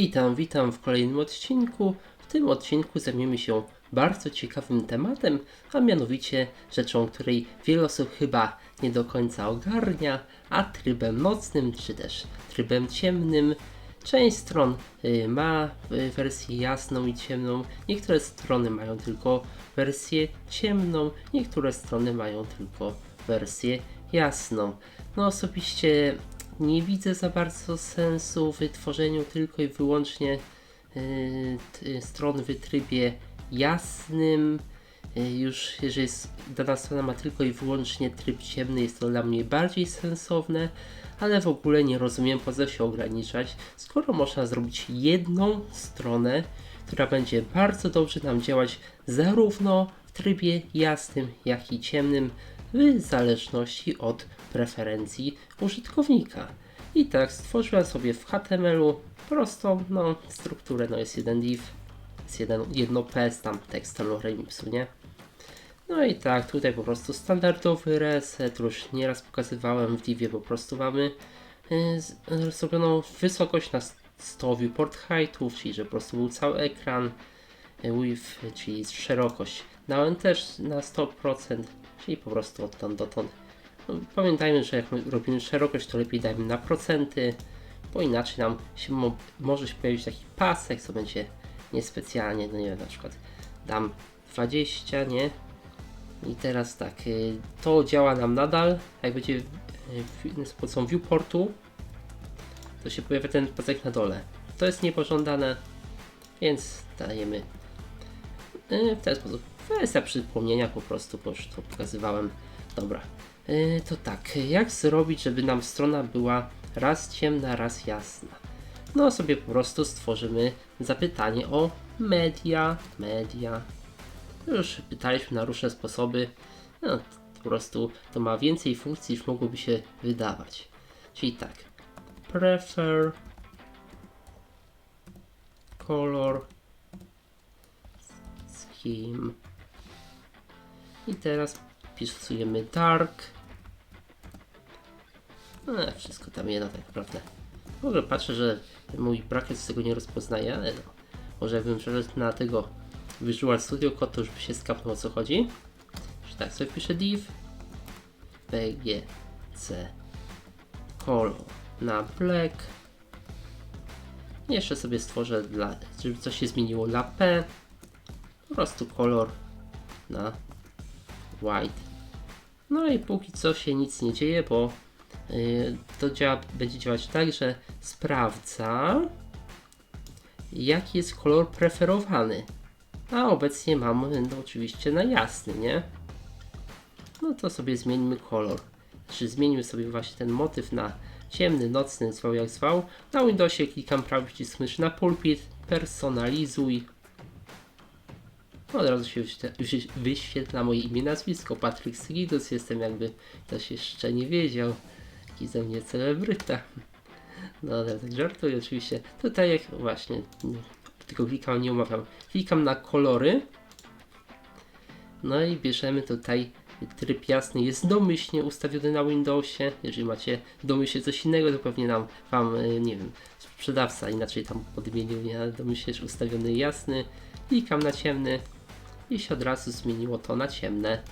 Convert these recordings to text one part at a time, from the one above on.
Witam, witam w kolejnym odcinku. W tym odcinku zajmiemy się bardzo ciekawym tematem, a mianowicie rzeczą, której wiele osób chyba nie do końca ogarnia, a trybem nocnym, czy też trybem ciemnym. Część stron y, ma y, wersję jasną i ciemną, niektóre strony mają tylko wersję ciemną, niektóre strony mają tylko wersję jasną. No osobiście nie widzę za bardzo sensu w wytworzeniu tylko i wyłącznie y, t- stron w trybie jasnym. Y, Już jeżeli dana strona ma tylko i wyłącznie tryb ciemny, jest to dla mnie bardziej sensowne, ale w ogóle nie rozumiem po co się ograniczać, skoro można zrobić jedną stronę, która będzie bardzo dobrze nam działać zarówno w trybie jasnym, jak i ciemnym, w zależności od preferencji użytkownika. I tak stworzyłem sobie w HTML-u prostą no, strukturę, no jest jeden div, jest jeden, jedno p z tam tekstem remixu, nie? No i tak, tutaj po prostu standardowy reset, już nieraz pokazywałem w divie, po prostu mamy y, z- y, zrobioną wysokość na 100 viewport heightów, czyli że po prostu był cały ekran, y, width, czyli szerokość dałem też na 100%, czyli po prostu odtąd dotąd. No, pamiętajmy, że jak my robimy szerokość, to lepiej dajmy na procenty, bo inaczej nam się mo- może się pojawić taki pasek, co będzie niespecjalnie, no nie wiem, na przykład dam 20, nie? I teraz tak, y, to działa nam nadal, jak będzie y, w- z pomocą viewportu, to się pojawia ten pasek na dole. To jest niepożądane, więc dajemy y, w ten sposób. Kwestia przypomnienia po prostu, bo już to pokazywałem. Dobra, y, to tak, jak zrobić, żeby nam strona była raz ciemna, raz jasna? No sobie po prostu stworzymy zapytanie o media, media. Już pytaliśmy na różne sposoby. No, po prostu to ma więcej funkcji niż mogłoby się wydawać. Czyli tak, prefer color scheme i teraz wpisujemy dark no, wszystko tam jedno tak naprawdę. W ogóle patrzę, że mój bracket z tego nie rozpoznaje, ale no. Może jakbym przeszedł na tego Visual Studio Code, to już by się skapnął o co chodzi. Tak sobie piszę div. Bgc color na black. Jeszcze sobie stworzę dla, żeby coś się zmieniło dla P. Po prostu kolor na white. No i póki co się nic nie dzieje, bo yy, to działa, będzie działać tak, że sprawdza jaki jest kolor preferowany. A obecnie mam no, oczywiście na jasny, nie? No to sobie zmieńmy kolor. Czy zmienimy sobie właśnie ten motyw na ciemny, nocny, zwał jak zwał. Na Windowsie klikam prawy przycisk myszy na pulpit, personalizuj. Od razu się wyświetla, wyświe- wyświetla moje imię, nazwisko, Patryk Sygidus, jestem jakby ktoś jeszcze nie wiedział, jaki ze mnie celebryta. No ale tak żartuję oczywiście. Tutaj jak właśnie, nie, tylko klikam, nie umawiam, klikam na kolory, no i bierzemy tutaj tryb jasny jest domyślnie ustawiony na Windowsie. Jeżeli macie domyślnie coś innego, to pewnie nam wam, y, nie wiem, sprzedawca inaczej tam podmienił? Ale domyślnie jest ustawiony jasny. Klikam na ciemny i się od razu zmieniło to na ciemne.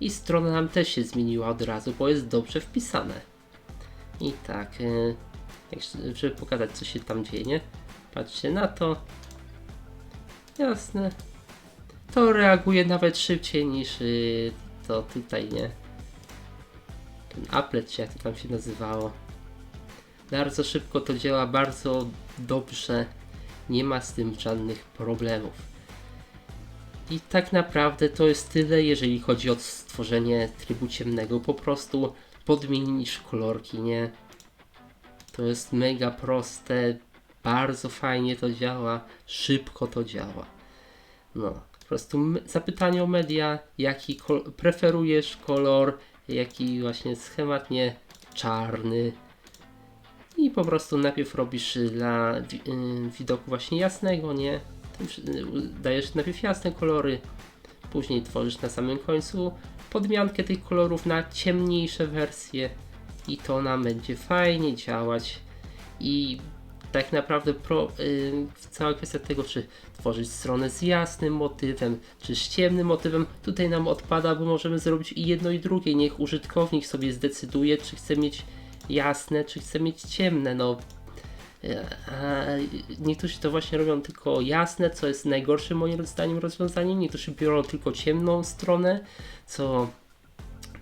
I strona nam też się zmieniła od razu, bo jest dobrze wpisane. I tak, y, żeby pokazać co się tam dzieje, nie? Patrzcie na to. Jasne. To reaguje nawet szybciej niż y, to tutaj, nie? Ten applet, czy jak to tam się nazywało. Bardzo szybko to działa, bardzo dobrze. Nie ma z tym żadnych problemów. I tak naprawdę to jest tyle, jeżeli chodzi o stworzenie trybu ciemnego. Po prostu podmienisz kolorki, nie? To jest mega proste, bardzo fajnie to działa, szybko to działa. No, po prostu zapytanie o media, jaki kol- preferujesz kolor, jaki właśnie schemat, nie czarny. I po prostu najpierw robisz dla y, widoku właśnie jasnego, nie? Dajesz najpierw jasne kolory, później tworzysz na samym końcu podmiankę tych kolorów na ciemniejsze wersje i to nam będzie fajnie działać i tak naprawdę pro, y, cała kwestia tego, czy tworzyć stronę z jasnym motywem, czy z ciemnym motywem, tutaj nam odpada, bo możemy zrobić i jedno i drugie. Niech użytkownik sobie zdecyduje, czy chce mieć jasne, czy chce mieć ciemne. No, a niektórzy to właśnie robią tylko jasne, co jest najgorszym moim zdaniem rozwiązaniem. Niektórzy biorą tylko ciemną stronę, co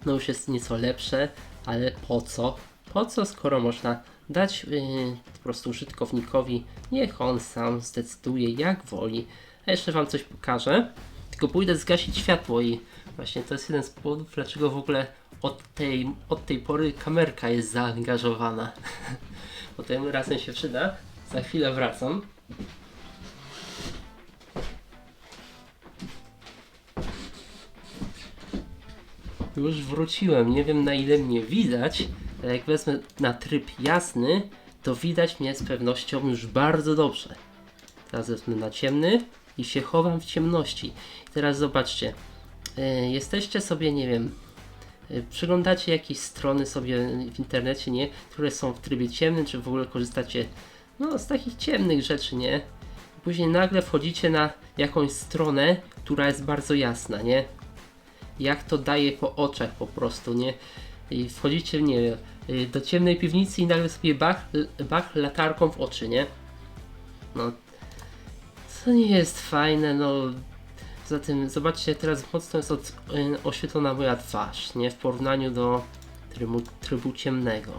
no już jest nieco lepsze, ale po co? Po co, skoro można dać yy, po prostu użytkownikowi, niech on sam zdecyduje jak woli. A jeszcze Wam coś pokażę, tylko pójdę zgasić światło i właśnie to jest jeden z powodów, dlaczego w ogóle od tej, od tej pory kamerka jest zaangażowana. Bo tym razem się przyda. Za chwilę wracam. Już wróciłem, nie wiem na ile mnie widać, ale jak wezmę na tryb jasny, to widać mnie z pewnością już bardzo dobrze. Teraz wezmę na ciemny i się chowam w ciemności. Teraz zobaczcie, e, jesteście sobie, nie wiem, przeglądacie jakieś strony sobie w internecie, nie, które są w trybie ciemnym, czy w ogóle korzystacie no, z takich ciemnych rzeczy, nie? Później nagle wchodzicie na jakąś stronę, która jest bardzo jasna, nie? jak to daje po oczach po prostu, nie? I wchodzicie, nie wiem, y, do ciemnej piwnicy i nagle sobie bach, bach latarką w oczy, nie? No, to nie jest fajne, no. Poza tym, zobaczcie, teraz mocno jest od, y, oświetlona moja twarz, nie? W porównaniu do trybu, trybu ciemnego.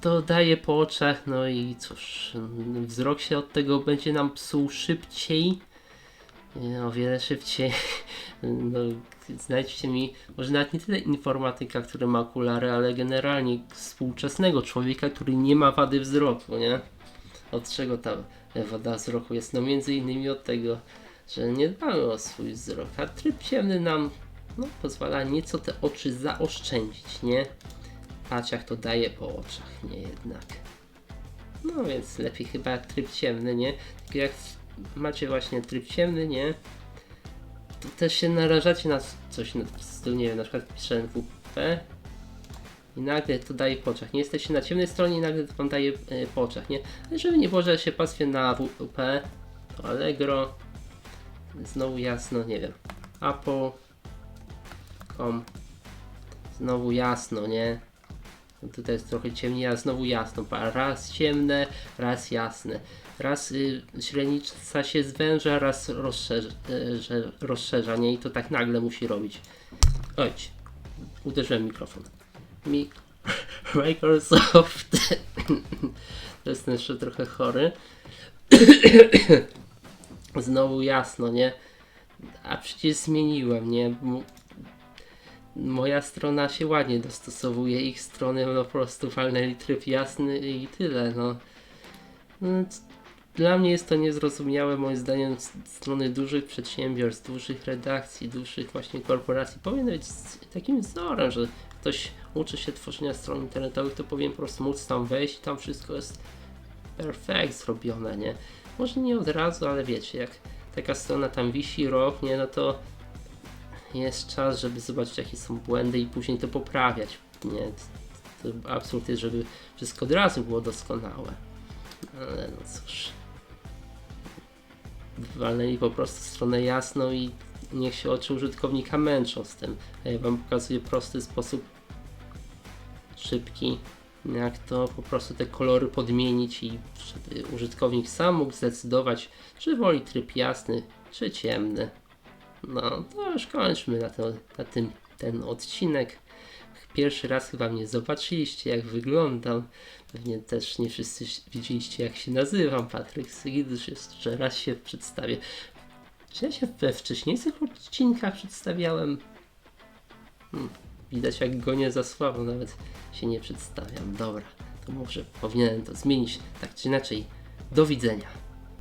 To daje po oczach, no i cóż, wzrok się od tego będzie nam psuł szybciej, nie, o wiele szybciej. No, znajdźcie mi, może nawet nie tyle informatyka, który ma okulary, ale generalnie współczesnego człowieka, który nie ma wady wzroku, nie? Od czego ta wada wzroku jest? No między innymi od tego, że nie dbamy o swój wzrok, a tryb ciemny nam no, pozwala nieco te oczy zaoszczędzić, nie? Patrz jak to daje po oczach, nie jednak. No więc lepiej chyba tryb ciemny, nie? Tak jak macie właśnie tryb ciemny, nie? To też się narażacie na coś na nie wiem, na przykład piszę WP i nagle to daje po oczach. Nie jesteście na ciemnej stronie i nagle to wam daje e, po oczach, nie? Ale żeby nie było, że się pastwię na WP, to Allegro, znowu jasno, nie wiem, Apple, com, znowu jasno, nie? No Tutaj jest trochę ciemniej, a znowu jasno. Raz ciemne, raz jasne. Raz y, źrenica się zwęża, raz rozszerza, y, rozszerza, nie? I to tak nagle musi robić. Ojć, uderzyłem mikrofon. Mi Microsoft. to jest jeszcze trochę chory. Znowu jasno, nie? A przecież zmieniłem, nie? Moja strona się ładnie dostosowuje, ich strony no po prostu walnęli tryb jasny i tyle, no. no dla mnie jest to niezrozumiałe, moim zdaniem strony dużych przedsiębiorstw, dużych redakcji, dużych właśnie korporacji powinny być takim wzorem, że ktoś uczy się tworzenia stron internetowych, to powinien po prostu móc tam wejść i tam wszystko jest perfekt zrobione, nie? Może nie od razu, ale wiecie, jak taka strona tam wisi rok, nie, no to jest czas, żeby zobaczyć jakie są błędy i później to poprawiać. Nie, to, jest, żeby wszystko od razu było doskonałe. Ale no cóż. Walnęli po prostu stronę jasną i niech się oczy użytkownika męczą z tym. Ja wam pokazuję prosty sposób, szybki, jak to po prostu te kolory podmienić i żeby użytkownik sam mógł zdecydować, czy woli tryb jasny, czy ciemny. No, to już kończmy na, to, na tym ten odcinek. Pierwszy raz chyba mnie zobaczyliście, jak wyglądam. Pewnie też nie wszyscy widzieliście, jak się nazywam. Patryk Sygidusz, jeszcze raz się przedstawię. Czy ja się we wcześniejszych odcinkach przedstawiałem? Widać, jak gonię za sławą, nawet się nie przedstawiam. Dobra, to może powinienem to zmienić. Tak czy inaczej, do widzenia.